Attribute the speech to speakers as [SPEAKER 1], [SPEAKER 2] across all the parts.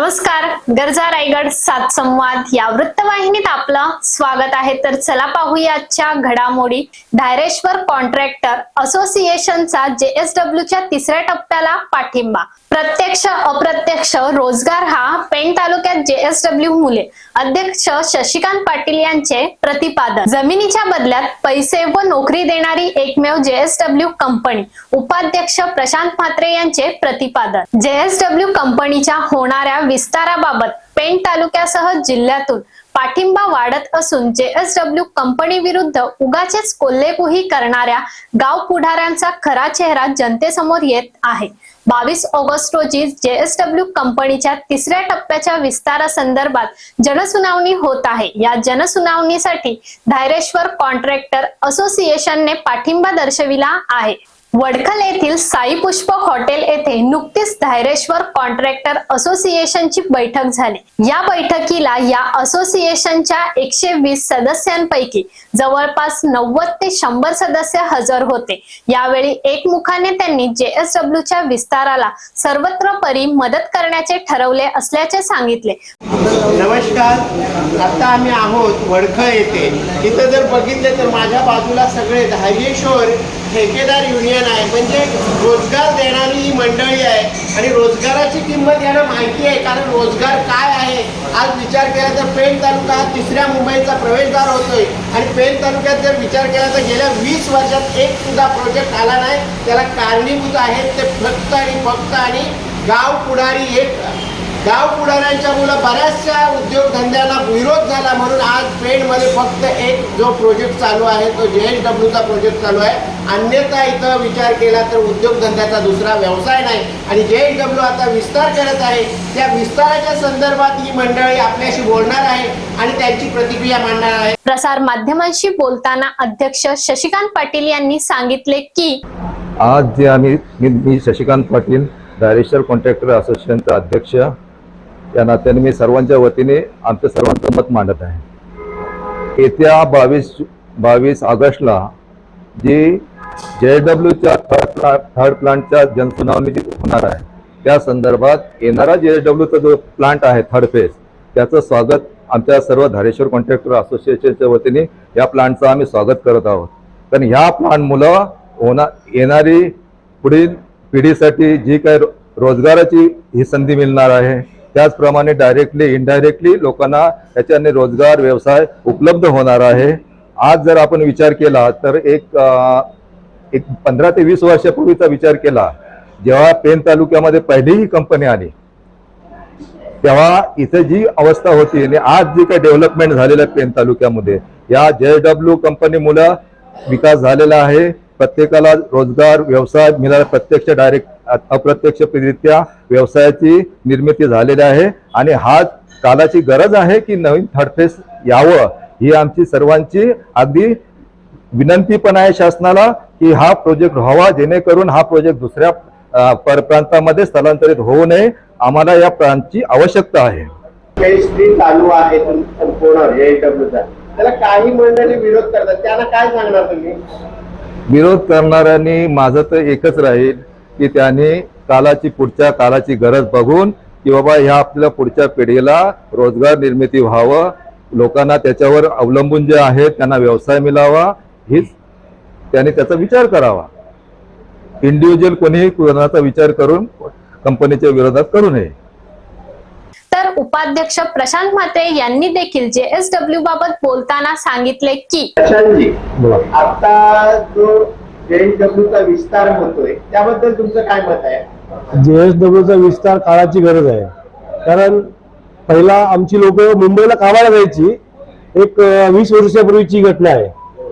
[SPEAKER 1] नमस्कार गरजा रायगड सात संवाद. या वृत्तवाहिनीत आपलं स्वागत आहे. तर चला पाहूया आजच्या घडामोडी. धायरेश्वर कॉन्ट्रॅक्टर असोसिएशनचा जेएसडब्ल्यू च्या तिसऱ्या टप्प्याला पाठिंबा. प्रत्यक्ष अप्रत्यक्ष रोजगार हा पेण तालुक्यात जेएसडब्ल्यू मुले. अध्यक्ष शशिकांत पाटील यांचे प्रतिपादन. जमिनीच्या बदल्यात पैसे व नोकरी देणारी एकमेव जेएसडब्ल्यू कंपनी. उपाध्यक्ष प्रशांत म्हात्रे यांचे प्रतिपादन. जेएसडब्ल्यू कंपनीच्या होणाऱ्या विस्ताराबाबत पेण तालुक्यासह जिल्ह्यातून पाठिंबा वाढत असून जेएसडब्ल्यू कंपनी विरुद्ध उगाचेच कोल्हेकुही करणाऱ्या गाव पुढाऱ्यांचा खरा चेहरा जनतेसमोर येत आहे. बावीस ऑगस्ट रोजी जेएसडब्ल्यू कंपनीच्या तिसऱ्या टप्प्याच्या विस्तारासंदर्भात जनसुनावणी होत आहे. या जनसुनावणीसाठी धायरेश्वर कॉन्ट्रॅक्टर असोसिएशनने पाठिंबा दर्शविला आहे. वडखल येथील साई पुष्प हॉटेल येथे नुकतीच धायरेश्वर कॉन्ट्रॅक्टर असोसिएशनची बैठक झाली. या बैठकीला या असोसिएशनच्या एकशे वीस सदस्यांपैकी जवळपास नव्वद ते शंभर सदस्य हजर होते. यावेळी एकमुखाने त्यांनी जेएसडब्ल्यू च्या विस्ताराला सर्वत्र परी मदत करण्याचे ठरवले असल्याचे सांगितले.
[SPEAKER 2] नमस्कार. आता आम्ही आहोत वडखळ येथे. इथं जर बघितलं तर माझ्या बाजूला सगळे धायरेश्वर ठेकेदार युनियन आहे. म्हणजे रोजगार देणारी ही मंडळी आहे. आणि रोजगाराची किंमत यांना माहिती आहे. कारण रोजगार काय आहे? आज विचार केला तर पेण तालुका हा तिसऱ्या मुंबईचा प्रवेशद्वार होतोय. आणि पेण तालुक्यात जर विचार केला तर गेल्या वीस वर्षात एक सुद्धा प्रोजेक्ट आला नाही. त्याला कारणीभूत आहेत ते फक्त आणि फक्त आणि गाव पुढारी एक गाव पुढाऱ्यांच्या मुलं बऱ्याचशा उद्योगधंद्यांना विरोध झाला म्हणून आज पेणमध्ये फक्त एक जो प्रोजेक्ट चालू आहे तो जे एच डब्ल्यूचा प्रोजेक्ट चालू आहे. अन्यथा इथं विचार केला तर उद्योगधंद्याचा दुसरा व्यवसाय नाही. आणि जे एच डब्ल्यू आता विस्तार करत आहे. त्या विस्ताराच्या संदर्भात ही मंडळी आपल्याशी बोलणार आहे आणि त्यांची प्रतिक्रिया मांडणार आहे.
[SPEAKER 1] प्रसार माध्यमांशी बोलताना अध्यक्ष शशिकांत पाटील यांनी सांगितले की
[SPEAKER 3] आज जे आम्ही मी मी शशिकांत पाटील डायरेक्टर कॉन्ट्रॅक्टर असोसिएशनचा अध्यक्ष या नात्याने मी सर्वांच्या वतीने आमचं सर्वांचं मत मांडत आहे. येत्या बावीस बावीस ऑगस्टला जी जे डब्ल्यूच्या थर्ड प्ला थर्ड प्लांटच्या जनसुनावणी जी होणार आहे त्या संदर्भात येणारा जे डब्ल्यूचा जो प्लांट आहे थर्ड फेज त्याचं स्वागत आमच्या सर्व धारेश्वर कॉन्ट्रॅक्टर असोसिएशनच्या वतीने या प्लांटचं आम्ही स्वागत करत आहोत. कारण ह्या प्लांटमुळं होणार येणारी पुढील पिढीसाठी जी काही रोजगाराची ही संधी मिळणार आहे त्याचप्रमाणे डायरेक्टली इनडायरेक्टली लोकांना याच्याने रोजगार व्यवसाय उपलब्ध होणार आहे. आज जर आपण विचार केला तर एक एक पंधरा ते वीस वर्षापूर्वीचा विचार केला जेव्हा पेन तालुक्यामध्ये पहिली ही कंपनी आली तेव्हा इथे जी अवस्था होती आणि आज जी काही डेव्हलपमेंट झालेलं आहे पेन तालुक्यामध्ये या जे डब्ल्यू कंपनीमुळं विकास झालेला आहे. प्रत्येकाला रोजगार व्यवसाय मिळाला प्रत्यक्ष डायरेक्ट अप्रत्यक्षरित्या व्यवसायाची निर्मिती झालेली आहे. आणि हा कालाची गरज आहे की नवीन थर्डफेस यावं ही आमची सर्वांची अगदी विनंती पण आहे शासनाला की हा प्रोजेक्ट व्हावा जेणेकरून हा प्रोजेक्ट दुसऱ्या परप्रांतामध्ये स्थलांतरित होऊ नये. आम्हाला या प्रांतची आवश्यकता आहे.
[SPEAKER 2] चालू आहे? संपूर्ण त्याला काही मंडळी विरोध करतात. त्यांना काय सांगणार तुम्ही?
[SPEAKER 3] विरोध करणाऱ्यांनी माझं तर एकच राहील की त्यांनी कालाची पुढच्या कालाची गरज बघून की बाबा ह्या आपल्या पुढच्या पिढीला रोजगार निर्मिती व्हावं लोकांना त्याच्यावर अवलंबून जे आहेत त्यांना व्यवसाय मिळावा हीच त्यांनी त्याचा विचार करावा. इंडिव्हिज्युअल कोणीही कोणाचा विचार करून कंपनीच्या विरोधात करू नये.
[SPEAKER 1] उपाध्यक्ष प्रशांत म्हात्रे यांनी देखील जेएसडब्ल्यू बाबत बोलताना सांगितले की
[SPEAKER 2] प्रशांतजी आता जो जेएनडब्ल्यूचा विस्तार होतोय त्याबद्दल तुमचं काय मत आहे?
[SPEAKER 4] जेएसडब्ल्यूचा विस्तार काळाची गरज आहे. कारण पहिला आमची लोक मुंबईला कामाला जायची एक वीस वर्षापूर्वीची घटना आहे.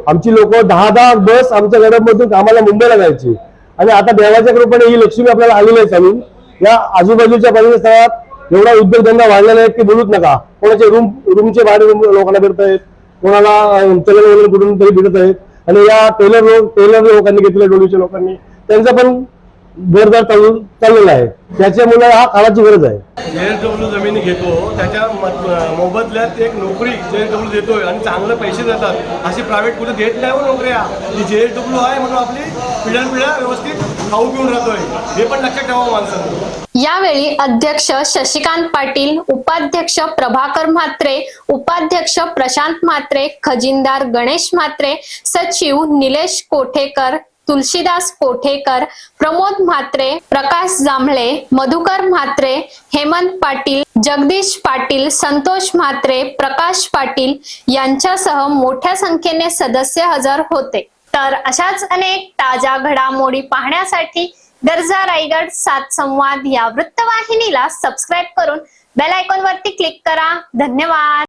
[SPEAKER 4] आमची लोक दहा दहा बस आमच्या गडमधून कामाला मुंबईला जायची. आणि आता देवाच्या कृपेने ही लक्ष्मी आपल्याला आलेली आहे चालून. या आजूबाजूच्या परिसरात एवढा उद्योगधंदा वाढलेला आहे की बोलूच नका. कोणाचे रूम रूमचे भाडे लोकांना भेटत आहेत. कोणाला टेलर चलन वगैरे कुठून तरी भेटत आहेत. आणि या टेलर लोक टेलर लोकांनी घेतले डोलीच्या लोकांनी त्यांचा पण जोरदार चालू चाललेला आहे. त्याच्यामुळे हा काळाची गरज आहे.
[SPEAKER 5] जेएसडब्ल्यू जमिनी घेतो त्याच्या मोबदल्यात एक नोकरी जेएसडब्ल्यू देतोय आणि चांगले पैसे देतात. अशी प्रायव्हेट कुठे देत नाही हो नोकऱ्या. ती जेएसडब्ल्यू आहे म्हणून आपली पिढ्यानपिढ्या व्यवस्थित खाऊ पिऊन राहतोय. हे पण लक्षात ठेवा माणसांनी.
[SPEAKER 1] यावेळी अध्यक्ष शशिकांत पाटील उपाध्यक्ष प्रभाकर म्हात्रे उपाध्यक्ष प्रशांत म्हात्रे खजिनदार गणेश म्हात्रे सचिव निलेश कोठेकर तुलसीदास कोठेकर प्रमोद म्हात्रे प्रकाश जांभळे मधुकर म्हात्रे हेमंत पाटील जगदीश पाटील संतोष म्हात्रे प्रकाश पाटील यांच्यासह मोठ्या संख्येने सदस्य हजर होते. तर अशाच अनेक ताज्या घडामोडी पाहण्यासाठी दर्जा रायगड सात संवाद या वृत्तवाहिनीला सबस्क्राईब करून बेल आयकॉन वरती क्लिक करा. धन्यवाद.